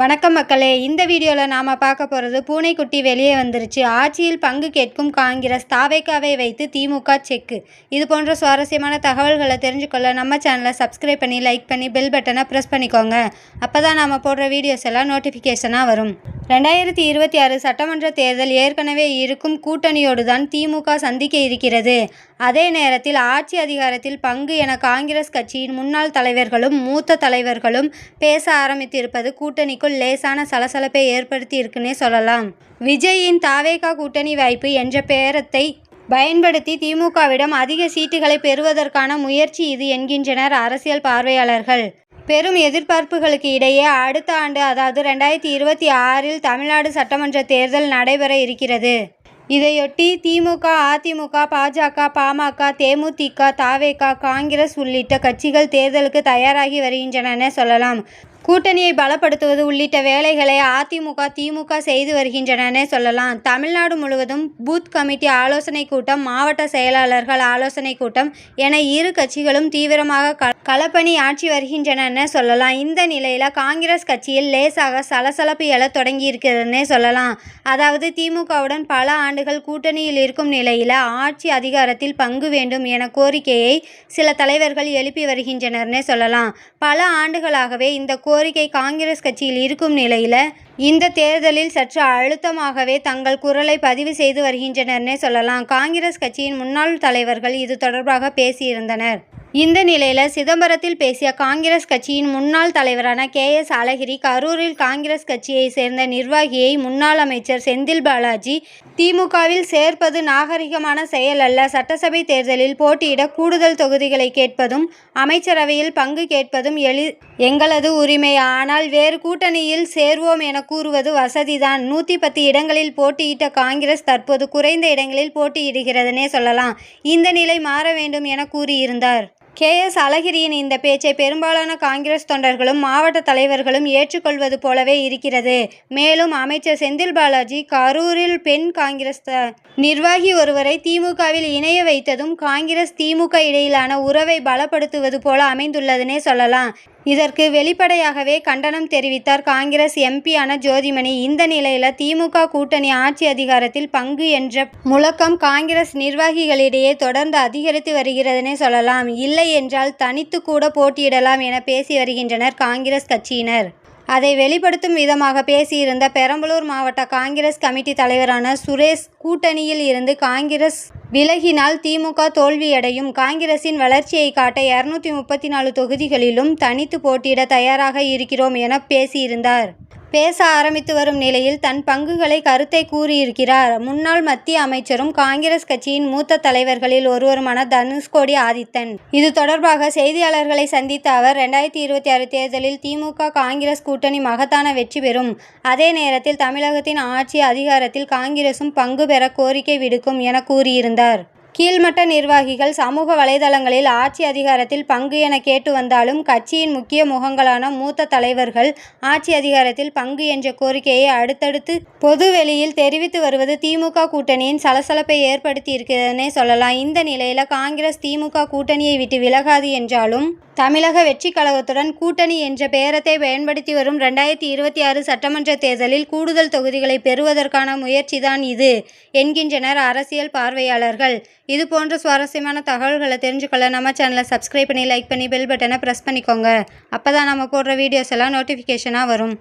வணக்கம் மக்களே. இந்த வீடியோவில் நாம் பார்க்க போகிறது பூனைக்குட்டி வெளியே வந்துருச்சு. ஆட்சியில் பங்கு கேட்கும் காங்கிரஸ் தாவேக்காவை வைத்து திமுக செக்கு. இது போன்ற சுவாரஸ்யமான தகவல்களை தெரிஞ்சுக்கொள்ள நம்ம சேனலை சப்ஸ்கிரைப் பண்ணி லைக் பண்ணி பெல் பட்டனை ப்ரெஸ் பண்ணிக்கோங்க. அப்போ தான் நாம் போடுற வீடியோஸ் எல்லாம் நோட்டிஃபிகேஷனாக வரும். ரெண்டாயிரத்தி இருபத்தி ஆறு சட்டமன்ற தேர்தல் ஏற்கனவே இருக்கும் கூட்டணியோடு தான் திமுக சந்திக்க இருக்கிறது. அதே நேரத்தில் ஆட்சி அதிகாரத்தில் பங்கு என காங்கிரஸ் கட்சியின் முன்னாள் தலைவர்களும் மூத்த தலைவர்களும் பேச ஆரம்பித்திருப்பது கூட்டணிக்குள் லேசான சலசலப்பை ஏற்படுத்தி இருக்குன்னே சொல்லலாம். விஜயின் தாவேகா கூட்டணி வாய்ப்பு என்ற பேரத்தை பயன்படுத்தி திமுகவிடம் அதிக சீட்டுகளை பெறுவதற்கான முயற்சி இது என்கின்றனர் அரசியல் பார்வையாளர்கள். பெரும் எதிர்பார்ப்புகளுக்கு இடையே அடுத்த ஆண்டு அதாவது ரெண்டாயிரத்தி இருபத்தி ஆறில் தமிழ்நாடு சட்டமன்ற தேர்தல் நடைபெற இருக்கிறது. இதையொட்டி திமுக அதிமுக பாஜக பாமக தேமுதிக தாவேகா காங்கிரஸ் உள்ளிட்ட கட்சிகள் தேர்தலுக்கு தயாராகி வருகின்றன சொல்லலாம். கூட்டணியை பலப்படுத்துவது உள்ளிட்ட வேலைகளை அதிமுக திமுக செய்து வருகின்றனனே சொல்லலாம். தமிழ்நாடு முழுவதும் பூத் கமிட்டி ஆலோசனை கூட்டம் மாவட்ட செயலாளர்கள் ஆலோசனை கூட்டம் என இரு கட்சிகளும் தீவிரமாக களப்பணி ஆட்சி வருகின்றன சொல்லலாம். இந்த நிலையில் காங்கிரஸ் கட்சியில் லேசாக சலசலப்பு எழ தொடங்கி சொல்லலாம். அதாவது திமுகவுடன் பல ஆண்டுகள் கூட்டணியில் இருக்கும் நிலையில் ஆட்சி அதிகாரத்தில் பங்கு வேண்டும் என கோரிக்கையை சில தலைவர்கள் எழுப்பி வருகின்றனர்னே சொல்லலாம். பல ஆண்டுகளாகவே இந்த கோரிக்கை காங்கிரஸ் கட்சியில் இருக்கும் நிலையில் இந்த தேர்தலில் சற்று அழுத்தமாகவே தங்கள் குரலை பதிவு செய்து வருகின்றனர்னே சொல்லலாம். காங்கிரஸ் கட்சியின் முன்னாள் தலைவர்கள் இது தொடர்பாக பேசியிருந்தனர். இந்த நிலையில் சிதம்பரத்தில் பேசிய காங்கிரஸ் கட்சியின் முன்னாள் தலைவரான கே எஸ் அழகிரி கரூரில் காங்கிரஸ் கட்சியை சேர்ந்த நிர்வாகியை முன்னாள் அமைச்சர் செந்தில் பாலாஜி திமுகவில் சேர்ப்பது நாகரிகமான செயல் அல்ல. சட்டசபை தேர்தலில் போட்டியிட கூடுதல் தொகுதிகளை கேட்பதும் அமைச்சரவையில் பங்கு கேட்பதும் எளி எங்களது உரிமை. ஆனால் வேறு கூட்டணியில் சேர்வோம் என கூறுவது வசதிதான். நூற்றி பத்து இடங்களில் போட்டியிட்ட காங்கிரஸ் தற்போது குறைந்த இடங்களில் போட்டியிடுகிறதுனே சொல்லலாம். இந்த நிலை மாற வேண்டும் என கூறியிருந்தார். கே. எஸ். அழகிரியின் இந்த பேச்சை பெரும்பாலான காங்கிரஸ் தொண்டர்களும் மாவட்ட தலைவர்களும் ஏற்றுக்கொள்வது போலவே இருக்கிறது. மேலும் அமைச்சர் செந்தில் பாலாஜி கரூரில் பெண் காங்கிரஸ் நிர்வாகி ஒருவரை திமுகவில் இணைய வைத்ததும் காங்கிரஸ் திமுக இடையிலான உறவை பலப்படுத்துவது போல அமைந்துள்ளதுனே சொல்லலாம். இதற்கு வெளிப்படையாகவே கண்டனம் தெரிவித்தார் காங்கிரஸ் எம்பியான ஜோதிமணி. இந்த நிலையில் திமுக கூட்டணி ஆட்சி அதிகாரத்தில் பங்கு என்ற முழக்கம் காங்கிரஸ் நிர்வாகிகளிடையே தொடர்ந்து அதிகரித்து வருகிறதுனே சொல்லலாம். இல்லை என்றால் தனித்து கூட போட்டியிடலாம் என பேசி வருகின்றனர் காங்கிரஸ் கட்சியினர். அதை வெளிப்படுத்தும் விதமாக பேசியிருந்த பெரம்பலூர் மாவட்ட காங்கிரஸ் கமிட்டி தலைவரான சுரேஷ் கூட்டணியில் இருந்து காங்கிரஸ் விலகினால் திமுக தோல்வியடையும். காங்கிரசின் வளர்ச்சியை காட்ட இருநூத்தி முப்பத்தி நாலு தொகுதிகளிலும் தனித்து போட்டியிட தயாராக இருக்கிறோம் என பேசியிருந்தார். பேச ஆரம்பித்து வரும் நிலையில் தன் பங்குகளை கருத்தை கூறியிருக்கிறார். முன்னாள் மத்திய அமைச்சரும் காங்கிரஸ் கட்சியின் மூத்த தலைவர்களில் ஒருவருமான தனுஷ்கோடி ஆதித்தன். இது தொடர்பாக செய்தியாளர்களை சந்தித்த அவர் ரெண்டாயிரத்தி இருபத்தி ஆறு தேர்தலில் திமுக காங்கிரஸ் கூட்டணி மகத்தான வெற்றி பெறும். அதே நேரத்தில் தமிழகத்தின் ஆட்சி அதிகாரத்தில் காங்கிரசும் பங்கு பெற கோரிக்கை விடுக்கும் என கூறியிருந்தார். கீழ்மட்ட நிர்வாகிகள் சமூக வலைதளங்களில் ஆட்சி அதிகாரத்தில் பங்கு என கேட்டு வந்தாலும் கட்சியின் முக்கிய முகங்களான மூத்த தலைவர்கள் ஆட்சி அதிகாரத்தில் பங்கு என்ற கோரிக்கையை அடுத்தடுத்து பொது வெளியில் தெரிவித்து வருவது திமுக கூட்டணியின் சலசலப்பை ஏற்படுத்தியிருக்கிறதுனே சொல்லலாம். இந்த நிலையில் காங்கிரஸ் திமுக கூட்டணியை விட்டு விலகாது என்றாலும் தமிழக வெற்றி கழகத்துடன் கூட்டணி என்ற பெயரத்தை பயன்படுத்தி வரும் ரெண்டாயிரத்தி இருபத்தி ஆறு சட்டமன்ற தேர்தலில் கூடுதல் தொகுதிகளை பெறுவதற்கான முயற்சிதான் இது என்கின்றனர் அரசியல் பார்வையாளர்கள். இது போன்ற சுவாரஸ்யமான தகவல்களை தெரிஞ்சுக்கொள்ள நம்ம சேனலை சப்ஸ்கிரைப் பண்ணி லைக் பண்ணி பெல் பட்டனை ப்ரெஸ் பண்ணிக்கோங்க. அப்போ தான் நம்ம போடுற வீடியோஸ் எல்லாம் நோட்டிஃபிகேஷனாக வரும்.